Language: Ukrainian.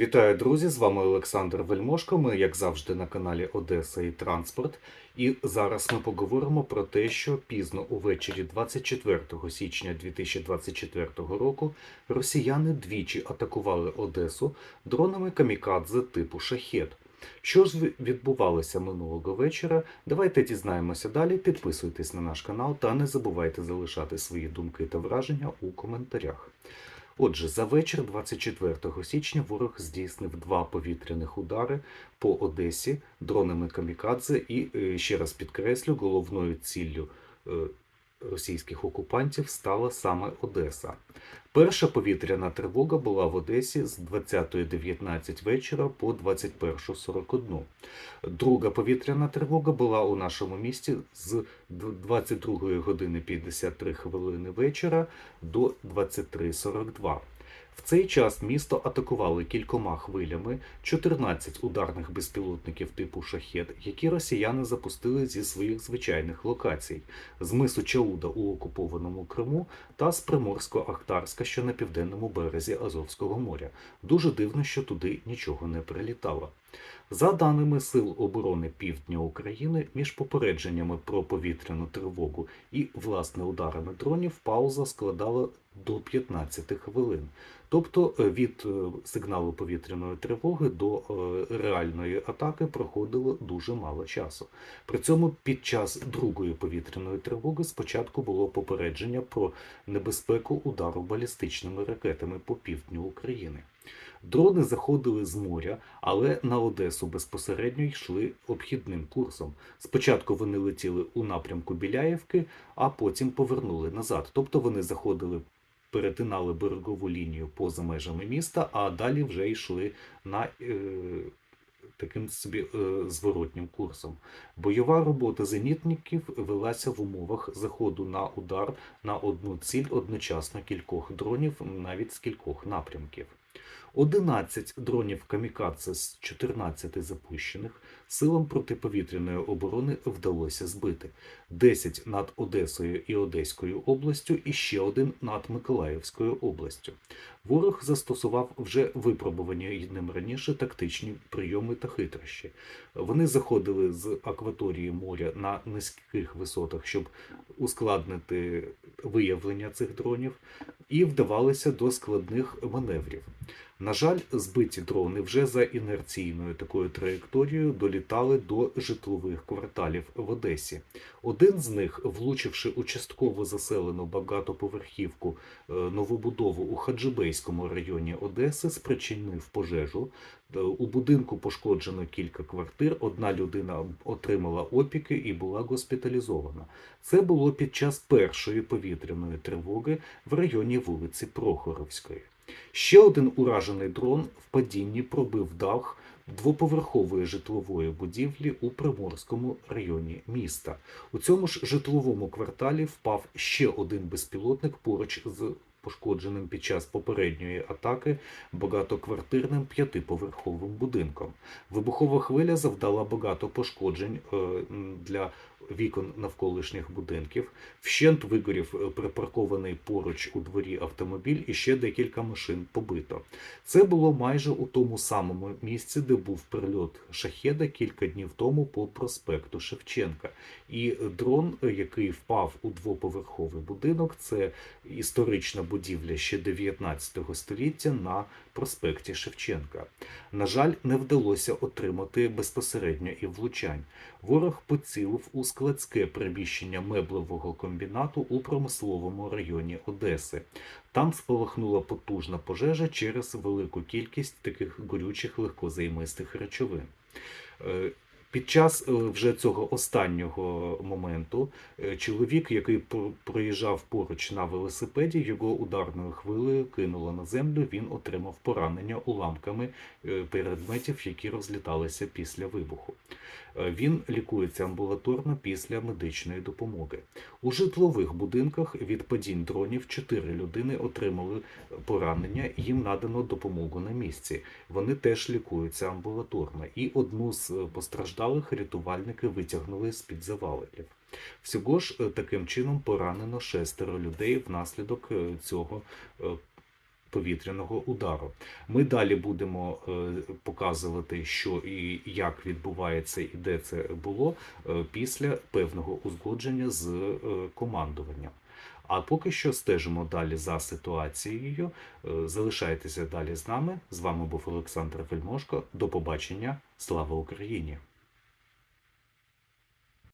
Вітаю, друзі! З вами Олександр Вельмошко. Ми, як завжди, на каналі Одеса і Транспорт. І зараз ми поговоримо про те, що пізно увечері 24 січня 2024 року росіяни двічі атакували Одесу дронами камікадзе типу Шахет. Що ж відбувалося минулого вечора? Давайте дізнаємося далі. Підписуйтесь на наш канал та не забувайте залишати свої думки та враження у коментарях. Отже, за вечір 24 січня ворог здійснив два повітряних удари по Одесі дронами камікадзе і е, ще раз підкреслю, головною ціллю е, російських окупантів стала саме Одеса. Перша повітряна тривога була в Одесі з 20.19 вечора по 21.41. Друга повітряна тривога була у нашому місті з 22 години 53 хвилини вечора до 23.42. В цей час місто атакували кількома хвилями 14 ударних безпілотників типу шахет, які росіяни запустили зі своїх звичайних локацій з мису Чауда у окупованому Криму та з Приморсько-Ахтарська, що на південному березі Азовського моря. Дуже дивно, що туди нічого не прилітало. За даними Сил оборони Півдня України, між попередженнями про повітряну тривогу і власне ударами дронів пауза складала до 15 хвилин. Тобто е, від е, сигналу повітряної тривоги до е, реальної атаки проходило дуже мало часу. При цьому під час другої повітряної тривоги спочатку було попередження про небезпеку удару балістичними ракетами по півдню України. Дрони заходили з моря, але на Одесу безпосередньо йшли обхідним курсом. Спочатку вони летіли у напрямку Біляєвки, а потім повернули назад. Тобто вони заходили, перетинали берегову лінію поза межами міста, а далі вже йшли на е, таким собі е, зворотнім курсом. Бойова робота зенітників велася в умовах заходу на удар на одну ціль одночасно кількох дронів, навіть з кількох напрямків. 11 дронів камікадзе з 14 запущених силам протиповітряної оборони вдалося збити, 10 над Одесою і Одеською областю і ще один над Миколаївською областю. Ворог застосував вже випробувані ним раніше тактичні прийоми та хитрощі. Вони заходили з акваторії моря на низьких висотах, щоб ускладнити виявлення цих дронів, і вдавалися до складних маневрів. На жаль, збиті дрони вже за інерційною такою траєкторією долітали до житлових кварталів в Одесі. Один з них, влучивши у частково заселену багатоповерхівку е, новобудову у Хаджибейському районі Одеси, спричинив пожежу. Е, У будинку пошкоджено кілька квартир. Одна людина отримала опіки і була госпіталізована. Це було під час першої повітряної тривоги в районі вулиці Прохоровської. Ще один уражений дрон в падінні пробив дах двоповерхової житлової будівлі у Приморському районі міста. У цьому ж житловому кварталі впав ще один безпілотник поруч з пошкодженим під час попередньої атаки багатоквартирним п'ятиповерховим будинком. Вибухова хвиля завдала багато пошкоджень е, для вікон навколишніх будинків. Вщент вигорів е, припаркований поруч у дворі автомобіль і ще декілька машин побито. Це було майже у тому самому місці, де був прильот шахеда кілька днів тому по проспекту Шевченка. І дрон, е, який впав у двоповерховий будинок, це історична будівля ще 19 століття на проспекті Шевченка. На жаль, не вдалося отримати безпосередньо і влучань. Ворог поцілив у складське приміщення меблевого комбінату у промисловому районі Одеси. Там спалахнула потужна пожежа через велику кількість таких горючих легкозаймистих речовин. Під час е, вже цього останнього моменту е, чоловік, який проїжджав поруч на велосипеді, його ударною хвилею кинуло на землю. Він отримав поранення уламками е, предметів, які розліталися після вибуху. Він лікується амбулаторно після медичної допомоги. У житлових будинках від падінь дронів чотири людини отримали поранення, їм надано допомогу на місці. Вони теж лікуються амбулаторно. І одну з е, постраждалих рятувальники витягнули з-під завалів. Всього ж е, таким чином поранено шестеро людей внаслідок е, цього е, повітряного удару. Ми далі будемо показувати, що і як відбувається і де це було після певного узгодження з командуванням. А поки що стежимо далі за ситуацією. Залишайтеся далі з нами. З вами був Олександр Вельмошко. До побачення. Слава Україні!